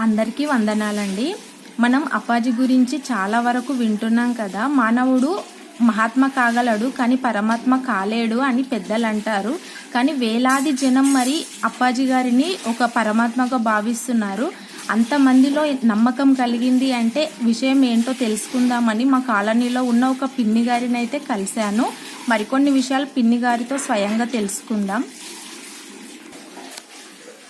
అందరికీ వందనాలండి. మనం అప్పాజీ గురించి చాలా వరకు వింటున్నాం కదా. మానవుడు మహాత్మ కాగలడు కానీ పరమాత్మ కాలేడు అని పెద్దలు అంటారు కానీ వేలాది జనం మరి అప్పాజీ గారిని ఒక పరమాత్మగా భావిస్తున్నారు. అంతమందిలో నమ్మకం కలిగింది అంటే విషయం ఏంటో తెలుసుకుందామని మా కాలనీలో ఉన్న ఒక పిన్ని గారిని అయితే కలిశాను. మరికొన్ని విషయాలు పిన్ని గారితో స్వయంగా తెలుసుకుందాం.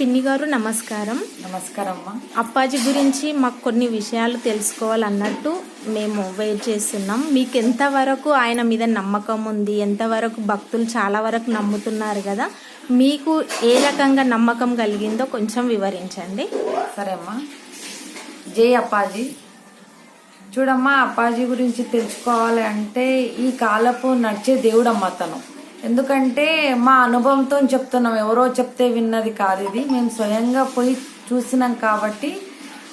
పిన్ని గారు నమస్కారం. నమస్కారం అమ్మా అప్పాజీ గురించి మాకు కొన్ని విషయాలు తెలుసుకోవాలన్నట్టు మేము వెయిట్ చేస్తున్నాం. మీకు ఎంతవరకు ఆయన మీద నమ్మకం ఉంది ఎంతవరకు భక్తులు చాలా వరకు నమ్ముతున్నారు కదా మీకు ఏ రకంగా నమ్మకం కలిగిందో కొంచెం వివరించండి. సరే అమ్మా జై అప్పాజీ. చూడమ్మా అప్పాజీ గురించి తెలుసుకోవాలి అంటే ఈ కాలపు నడిచే దేవుడమ్మ తను ఎందుకంటే మా అనుభవంతో చెప్తున్నాం ఎవరో చెప్తే విన్నది కాదు ఇది. మేము స్వయంగా పోయి చూసినాం కాబట్టి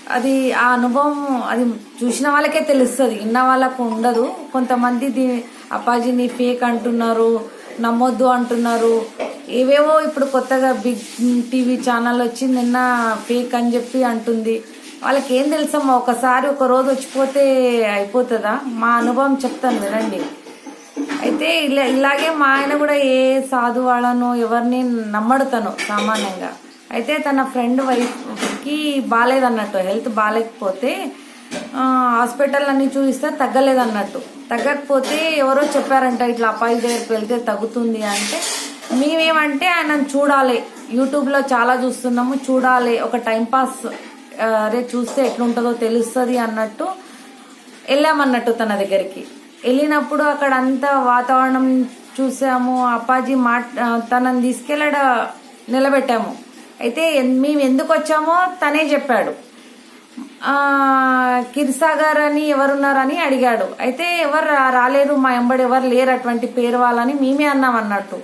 అది ఆ అనుభవం అది చూసిన వాళ్ళకే తెలుస్తుంది. విన్న వాళ్ళకు ఉండదు. కొంతమంది దీ అప్పాజీని ఫేక్ అంటున్నారు నమ్మొద్దు అంటున్నారు. ఏవేవో ఇప్పుడు కొత్తగా బిగ్ టీవీ ఛానల్ వచ్చి నిన్న ఫేక్ అని చెప్పి అంటుంది. వాళ్ళకి ఏం తెలుసమ్మా ఒకసారి ఒక రోజు వచ్చిపోతే అయిపోతుందా? మా అనుభవం చెప్తాను వినండి. అయితే ఇలా ఇలాగే మా ఆయన కూడా ఏ సాధు వాళ్ళను ఎవరిని నమ్మడుతాను సామాన్యంగా. అయితే తన ఫ్రెండ్ వైఫ్కి బాగాలేదన్నట్టు హెల్త్ బాగాలేకపోతే హాస్పిటల్ అన్ని చూపిస్తే తగ్గలేదన్నట్టు. తగ్గకపోతే ఎవరో చెప్పారంట ఇట్లా అబ్బాయి దగ్గరికి వెళ్తే తగ్గుతుంది అంటే మేమేమంటే ఆయన చూడాలి. యూట్యూబ్లో చాలా చూస్తున్నాము చూడాలి. ఒక టైంపాస్ అరే చూస్తే ఎట్లుంటుందో తెలుస్తుంది అన్నట్టు వెళ్ళామన్నట్టు తన దగ్గరికి. వెళ్ళినప్పుడు అక్కడ అంతా వాతావరణం చూసాము. అప్పాజీ మా తనని తీసుకెళ్ళడ నిలబెట్టాము. అయితే మేము ఎందుకు వచ్చామో తనే చెప్పాడు. కిర్సాగర్ అని ఎవరున్నారని అడిగాడు. అయితే ఎవరు రాలేరు మా ఎంబడి ఎవరు లేరు అటువంటి పేరు వాళ్ళని మేమే అన్నాం అన్నట్టు.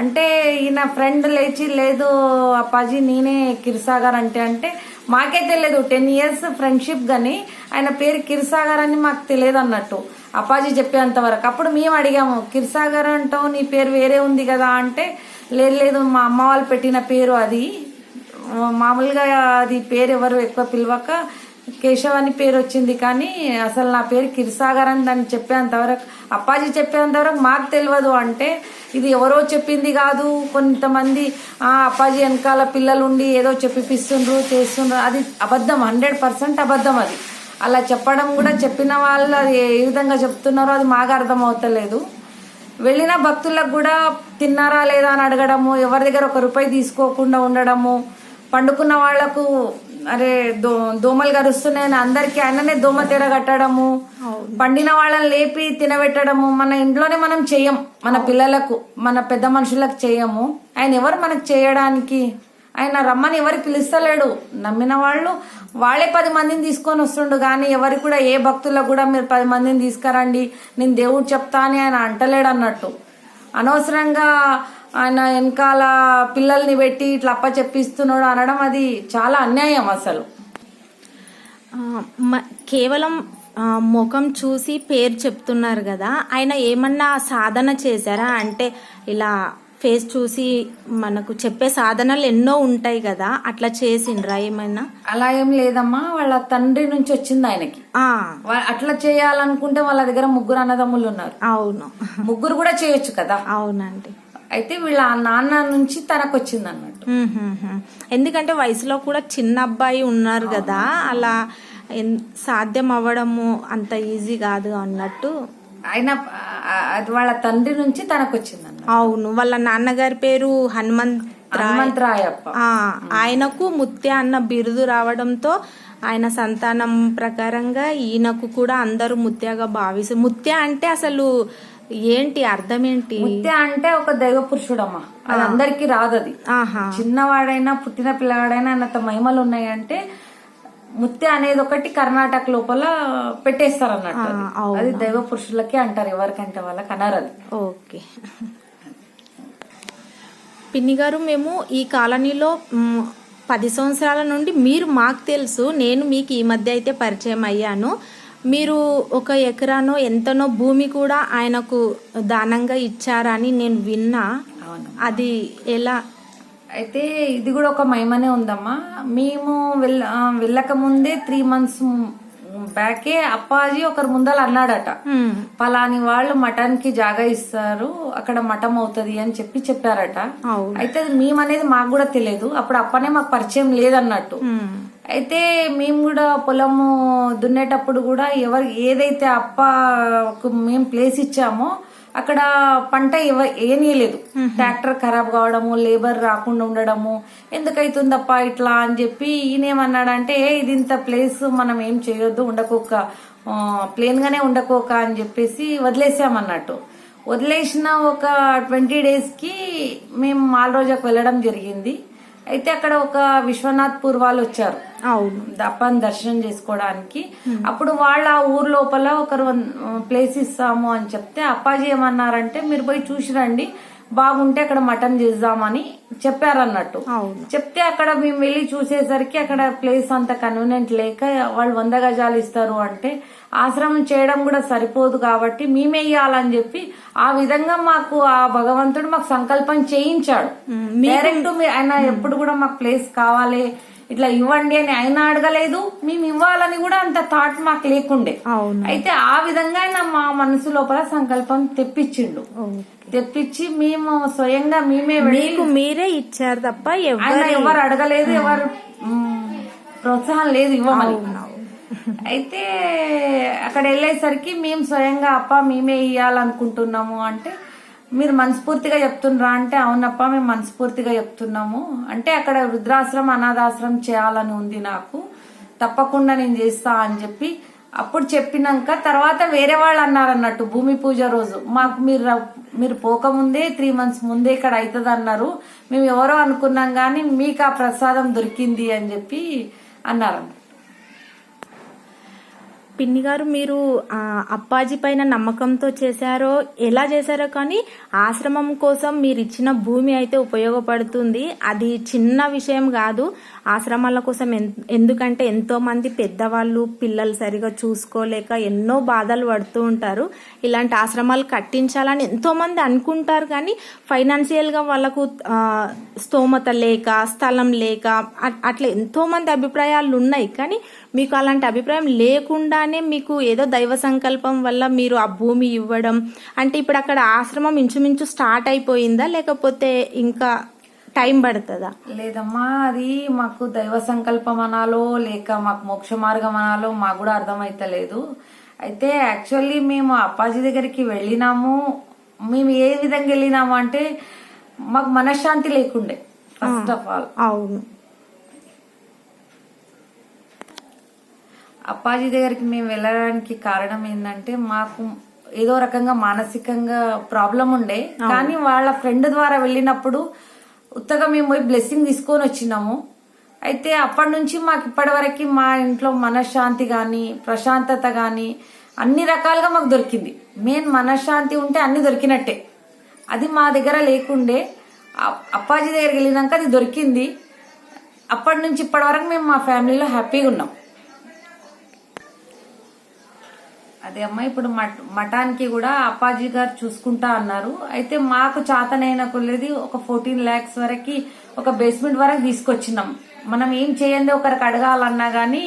అంటే ఈయన ఫ్రెండ్ లేచి లేదు అప్పాజీ నేనే కిర్సాగర్ అంటే. అంటే మాకే తెలియదు. టెన్ ఇయర్స్ ఫ్రెండ్షిప్ కానీ ఆయన పేరు కిర్సాగర్ అని మాకు తెలియదు అన్నట్టు. అప్పాజీ చెప్పేంత వరకు. అప్పుడు మేము అడిగాము కిర్సాగర్ అంటావు నీ పేరు వేరే ఉంది కదా అంటే లేదు లేదు మా అమ్మ వాళ్ళు పెట్టిన పేరు అది. మామూలుగా అది పేరు ఎవరు ఎక్కువ పిలవక కేశవ్ అని పేరు వచ్చింది కానీ అసలు నా పేరు కిర్సాగర్ అని దాన్ని చెప్పేంతవరకు అప్పాజీ చెప్పేంతవరకు మాకు తెలియదు అంటే ఇది ఎవరో చెప్పింది కాదు. కొంతమంది ఆ అప్పాజీ వెనకాల పిల్లలు ఉండి ఏదో చెప్పిపిస్తుండ్రు చేస్తుండ్రు. అది అబద్ధం హండ్రెడ్ పర్సెంట్ అబద్ధం అది. అలా చెప్పడం కూడా చెప్పిన వాళ్ళు అది ఏ విధంగా చెప్తున్నారో అది మాకు అర్థం అవుతలేదు వెళ్ళిన భక్తులకు కూడా తిన్నారా లేదా అని అడగడము ఎవరి దగ్గర ఒక రూపాయి తీసుకోకుండా ఉండడము పండుకున్న వాళ్ళకు అరే దో దోమలు గరుస్తున్నాయని అందరికి ఆయననే దోమ తెర కట్టడము పండిన వాళ్ళని లేపి తినబెట్టడము మన ఇంట్లోనే మనం చెయ్యం మన పిల్లలకు మన పెద్ద మనుషులకు చెయ్యము ఆయన ఎవరు మనకు చేయడానికి ఆయన రమ్మని ఎవరు పిలుస్తలేడు. నమ్మిన వాళ్ళు వాళ్ళే పది మందిని తీసుకొని వస్తుండు. కానీ ఎవరికి కూడా ఏ భక్తులకు కూడా మీరు పది మందిని తీసుకురండి నేను దేవుడు చెప్తా అని ఆయన అంటలేడు అన్నట్టు. అనవసరంగా ఆయన వెనకాల పిల్లల్ని పెట్టి ఇట్లా అప్ప చెప్పిస్తున్నాడు అనడం అది చాలా అన్యాయం అసలు. మ- కేవలం ముఖం చూసి పేరు చెప్తున్నారు కదా ఆయన ఏమన్నా సాధన చేశారా? అంటే ఇలా ఫేస్ చూసి మనకు చెప్పే సాధనలు ఎన్నో ఉంటాయి కదా అట్లా చేసిండ్రా ఏమైనా? అలా ఏం లేదమ్మా వాళ్ళ తండ్రి నుంచి వచ్చింది ఆయనకి. అట్లా చేయాలనుకుంటే వాళ్ళ దగ్గర ముగ్గురు అన్నదమ్ములు ఉన్నారు. అవును. ముగ్గురు కూడా చేయొచ్చు కదా. అవునండి. అయితే వీళ్ళ నాన్న నుంచి తనకు వచ్చింది అన్నట్టు. ఎందుకంటే వయసులో కూడా చిన్న అబ్బాయి ఉన్నారు కదా అలా సాధ్యం అవ్వడము అంత ఈజీ కాదు అన్నట్టు ఆయన అది వాళ్ళ తండ్రి నుంచి తనకు వచ్చింది అవును వాళ్ళ నాన్నగారి పేరు హనుమంత్ హనుమంతరాయప్ప ఆయనకు ముత్య అన్న బిరుదు రావడంతో ఆయన సంతానం ప్రకారంగా ఈయనకు కూడా అందరూ ముత్యగా భావిస్తారు. ముత్య అంటే అసలు ఏంటి అర్థం ఏంటి? ముత్య అంటే ఒక దైవ పురుషుడమ్మా. అది అందరికి రాదు అది ఆహా. చిన్నవాడైనా పుట్టిన పిల్లవాడైనా అన్నంత మహిమలు ఉన్నాయంటే ముత్య అనేది ఒకటి కర్ణాటక లోపల పెట్టేస్తారు అన్నట్టు అది. దైవ పురుషులకే అంటారు ఎవరికంటే వాళ్ళకి అన్నారు అది. ఓకే. పిన్ని గారు మేము ఈ కాలనీలో పది సంవత్సరాల నుండి మీరు మాకు తెలుసు నేను మీకు ఈ మధ్య అయితే పరిచయం అయ్యాను. మీరు ఒక ఎకరానో ఎంతనో భూమి కూడా ఆయనకు దానంగా ఇచ్చారని నేను విన్నా. అది ఎలా? అయితే ఇది కూడా ఒక మహిమనే ఉందమ్మా. మేము వెళ్ళ ఆ, వెళ్ళక ముందే త్రీ మంత్స్ బ్యాకే అప్పాజీ ఒకరు ముందర అన్నాడట. పలాని వాళ్ళు మటన్కి జాగా ఇస్తారు అక్కడ మటం అవుతది అని చెప్పి చెప్పారట. అయితే అది మేమనేది మాకు కూడా తెలియదు. అప్పుడు అప్పనే మాకు పరిచయం లేదన్నట్టు. అయితే మేము కూడా పొలము దున్నేటప్పుడు కూడా ఎవరు ఏదైతే అప్పకు మేము ప్లేస్ ఇచ్చామో అక్కడ పంట ఏనీయలేదు ట్రాక్టర్ ఖరాబ్ కావడము లేబర్ రాకుండా ఉండడము ఎందుకైతుందప్ప ఇట్లా అని చెప్పి ఈయన ఏమన్నాడంటే "ఏ, ఇది ఇంత ప్లేస్ మనం ఏం చేయొద్దు ఉండకోక ప్లేన్ గానే ఉండకోక అని చెప్పేసి వదిలేసామన్నట్టు. వదిలేసిన ఒక ట్వంటీ డేస్కి మేము మాల్ రోజాకు వెళ్ళడం జరిగింది. అయితే అక్కడ ఒక విశ్వనాథ్ పూర్ వాళ్ళు వచ్చారు. అవును. దప్పని దర్శనం చేసుకోవడానికి. అప్పుడు వాళ్ళ ఆ ఊరు లోపల ఒకరు ప్లేస్ ఇస్తాము అని చెప్తే అప్పాజీ ఏమన్నారంటే మీరు పోయి చూసి రండి బాగుంటే అక్కడ మటన్ చేద్దామని చెప్పారన్నట్టు. చెప్తే అక్కడ మేము వెళ్ళి చూసేసరికి అక్కడ ప్లేస్ అంత కన్వీనియంట్ లేక వాళ్ళు వంద గజాలు ఇస్తారు అంటే ఆశ్రమం చేయడం కూడా సరిపోదు కాబట్టి మేమే ఇయ్యాలని చెప్పి ఆ విధంగా మాకు ఆ భగవంతుడు మాకు సంకల్పం చేయించాడు. డైరెక్ట్ ఆయన ఎప్పుడు కూడా మాకు ప్లేస్ కావాలి ఇట్లా ఇవ్వండి అని ఆయన అడగలేదు మేము ఇవ్వాలని కూడా అంత థాట్ మాకు లేకుండే. అయితే ఆ విధంగా ఆయన మా మనసు లోపల సంకల్పం తెప్పించిండు. తెప్పించి మేము స్వయంగా మేమే మీకు మీరే ఇచ్చారు తప్ప ఎవరు అడగలేదు ఎవరు ప్రోత్సాహం లేదు ఇవ్వమని. అవును. అయితే అక్కడ వెళ్ళేసరికి మేము స్వయంగా అప్ప మేమే ఇయ్యాలనుకుంటున్నాము అంటే మీరు మనస్ఫూర్తిగా చెప్తుండ్రా అంటే అవునప్ప మేము మనస్ఫూర్తిగా చెప్తున్నాము. అంటే అక్కడ వృద్ధాశ్రమం అనాథాశ్రమం చేయాలని ఉంది నాకు. తప్పకుండా నేను చేస్తా అని చెప్పి అప్పుడు చెప్పినాక తర్వాత వేరే వాళ్ళు అన్నారు అన్నట్టు భూమి పూజ రోజు. మాకు మీరు మీరు పోకముందే త్రీ మంత్స్ ముందే ఇక్కడ అవుతుంది అన్నారు. మేము ఎవరో అనుకున్నాం కానీ మీకు ఆ ప్రసాదం దొరికింది అని చెప్పి అన్నారు పిన్ని గారు మీరు అప్పాజీ పైన నమ్మకంతో చేశారో ఎలా చేశారో కానీ ఆశ్రమం కోసం మీరు ఇచ్చిన భూమి అయితే ఉపయోగపడుతుంది. అది చిన్న విషయం కాదు. ఆశ్రమాల కోసం ఎందుకంటే ఎంతో మంది పెద్దవాళ్ళు పిల్లలు సరిగా చూసుకోలేక ఎన్నో బాధలు పడుతూ ఉంటారు. ఇలాంటి ఆశ్రమాలు కట్టించాలని ఎంతో మంది అనుకుంటారు కానీ ఫైనాన్షియల్గా వాళ్ళకు స్తోమత లేక స్థలం లేక అట్లా ఎంతో మంది అభిప్రాయాలు ఉన్నాయి. కానీ మీకు అలాంటి అభిప్రాయం లేకుండానే మీకు ఏదో దైవ సంకల్పం వల్ల మీరు ఆ భూమి ఇవ్వడం అంటే ఇప్పుడు అక్కడ ఆశ్రమం ఇంచుమించు స్టార్ట్ అయిపోయిందా? లేకపోతే ఇంకా టైం పడుతుందా? లేదమ్మా అది మాకు దైవ సంకల్పం అనాలో లేక మాకు మోక్ష మార్గం అనాలో మాకు కూడా అర్థమైతలేదు. అయితే యాక్చువల్లీ మేము అప్పాజీ దగ్గరికి వెళ్ళినాము. మేము ఏ విధంగా వెళ్ళినాము అంటే మాకు మనశ్శాంతి లేకుండే ఫస్ట్ ఆఫ్ ఆల్ అవును. అప్పాజీ దగ్గరికి మేము వెళ్ళడానికి కారణం ఏంటంటే మాకు ఏదో రకంగా మానసికంగా ప్రాబ్లం ఉండే. కానీ వాళ్ళ ఫ్రెండ్ ద్వారా వెళ్ళినప్పుడు ఉత్తగా మేము పోయి బ్లెస్సింగ్ తీసుకొని వచ్చినాము. అయితే అప్పటి నుంచి మాకు ఇప్పటి వరకు మా ఇంట్లో మనశ్శాంతి కానీ ప్రశాంతత కానీ అన్ని రకాలుగా మాకు దొరికింది. మెయిన్ మనశ్శాంతి ఉంటే అన్ని దొరికినట్టే. అది మా దగ్గర లేకుండే అప్పాజీ దగ్గరికి వెళ్ళినాక అది దొరికింది. అప్పటి నుంచి ఇప్పటి వరకు మేము మా ఫ్యామిలీలో హ్యాపీగా ఉన్నాం. అదే అమ్మ ఇప్పుడు మఠానికి కూడా అప్పాజీ గారు చూసుకుంటా అన్నారు. అయితే మాకు చాతనైన కొలేది ఒక ఫోర్టీన్ ల్యాక్స్ వరకు ఒక బేస్మెంట్ వరకు తీసుకొచ్చినాం. మనం ఏం చేయండి ఒకరికి అడగాలన్నా గానీ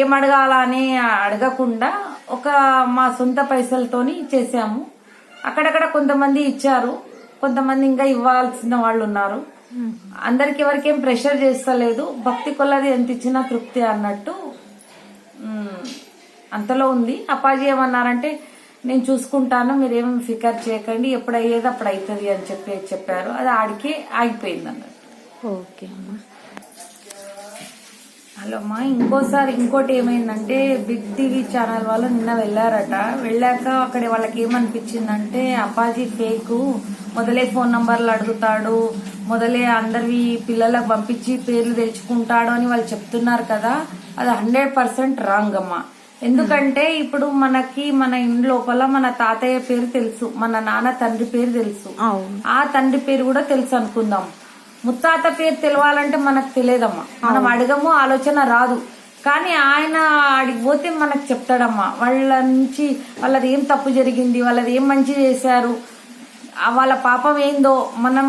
ఏం అడగాలా అని అడగకుండా ఒక మా సొంత పైసలతోని చేసాము అక్కడక్కడ కొంతమంది ఇచ్చారు. కొంతమంది ఇంకా ఇవ్వాల్సిన వాళ్ళు ఉన్నారు. అందరికి ఎవరికేం ప్రెషర్ చేస్తలేదు. భక్తి కొల్లది ఎంత ఇచ్చినా తృప్తి అన్నట్టు అంతలో ఉంది. అప్పాజీ ఏమన్నారంటే నేను చూసుకుంటాను మీరేం ఫికర్ చేయకండి ఎప్పుడు అయ్యేది అప్పుడు అవుతుంది అని చెప్పి చెప్పారు. అది ఆడికి ఆగిపోయింది అన్నట్టు. ఓకే అమ్మా. హలో అమ్మా ఇంకోసారి ఇంకోటి ఏమైందంటే బిగ్ టీవీ ఛానల్ వాళ్ళు నిన్న వెళ్ళారట. వెళ్ళాక అక్కడ వాళ్ళకి ఏమనిపించిందంటే అప్పాజీ ఫేక్ మొదలే ఫోన్ నంబర్లు అడుగుతాడు మొదలే అందరివి పిల్లలకు పంపించి పేర్లు తెచ్చుకుంటాడు అని వాళ్ళు చెప్తున్నారు కదా అది హండ్రెడ్ పర్సెంట్ రాంగ్ అమ్మా. ఎందుకంటే ఇప్పుడు మనకి మన ఇంటి లోపల మన తాతయ్య పేరు తెలుసు మన నాన్న తండ్రి పేరు తెలుసు. ఆ తండ్రి పేరు కూడా తెలుసు అనుకుందాం. ముత్తాత పేరు తెలవాలంటే మనకు తెలియదమ్మా. మనం అడగము ఆలోచన రాదు. కానీ ఆయన ఆడికి పోతే మనకు చెప్తాడమ్మా. వాళ్ళ నుంచి వాళ్ళది ఏం తప్పు జరిగింది వాళ్ళది ఏం మంచి చేశారు వాళ్ళ పాపం ఏందో మనం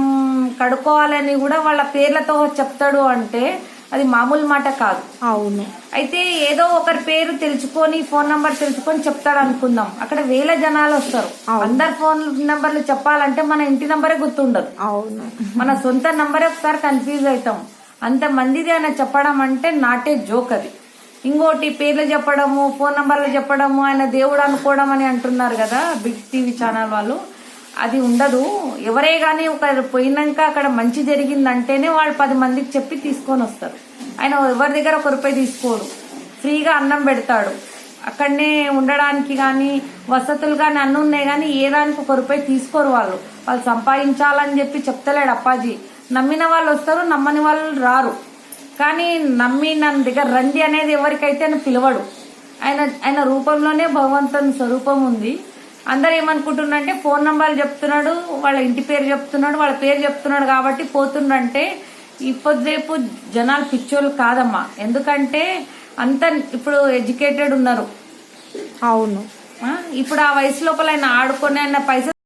కడుక్కోవాలని కూడా వాళ్ళ పేర్లతో చెప్తాడు అంటే అది మామూలు మాట కాదు. అవును. అయితే ఏదో ఒకరి పేరు తెలుసుకొని ఫోన్ నంబర్ తెలుసుకొని చెప్తాడు అనుకుందాం. అక్కడ వేల జనాలు వస్తారు. అందరు ఫోన్ నంబర్లు చెప్పాలంటే మన ఇంటి నంబరే గుర్తుండదు. అవును. మన సొంత నంబరే ఒకసారి కన్ఫ్యూజ్ అవుతాం. అంత మందిది ఆయన చెప్పడం అంటే నాటే జోక్ అది. ఇంకోటి పేర్లు చెప్పడము ఫోన్ నంబర్లు చెప్పడము ఆయన దేవుడు అనుకోవడం అని అంటున్నారు కదా బిగ్ టీవీ ఛానల్ వాళ్ళు. అది ఉండదు. ఎవరే గాని ఒక పోయినాక అక్కడ మంచి జరిగిందంటేనే వాళ్ళు పది మందికి చెప్పి తీసుకొని వస్తారు. ఆయన ఎవరి దగ్గర ఒక రూపాయి తీసుకోడు. ఫ్రీగా అన్నం పెడతాడు. అక్కడనే ఉండడానికి కానీ వసతులు కానీ అన్నీ ఉన్నాయి కానీ ఏ దానికి ఒక రూపాయి తీసుకోరు వాళ్ళు. వాళ్ళు సంపాదించాలని చెప్పి చెప్తలేడు అప్పాజీ. నమ్మిన వాళ్ళు వస్తారు నమ్మని వాళ్ళు రారు. కానీ నమ్మి నన్ను దగ్గర రండి అనేది ఎవరికైతే ఆయన పిలవడు. ఆయన ఆయన రూపంలోనే భగవంతుని స్వరూపం ఉంది. అందరు ఏమనుకుంటున్నారంటే ఫోన్ నంబర్ చెప్తున్నాడు వాళ్ళ ఇంటి పేరు చెప్తున్నాడు వాళ్ళ పేరు చెప్తున్నాడు కాబట్టి పోతుండంటే ఇప్పుడు రేపు జనాలు పిచ్చోళ్ళు కాదమ్మా. ఎందుకంటే అంత ఇప్పుడు ఎడ్యుకేటెడ్ ఉన్నారు. అవును. ఇప్పుడు ఆ వయసు లోపల ఆయన ఆడుకొని ఆయన పైసలు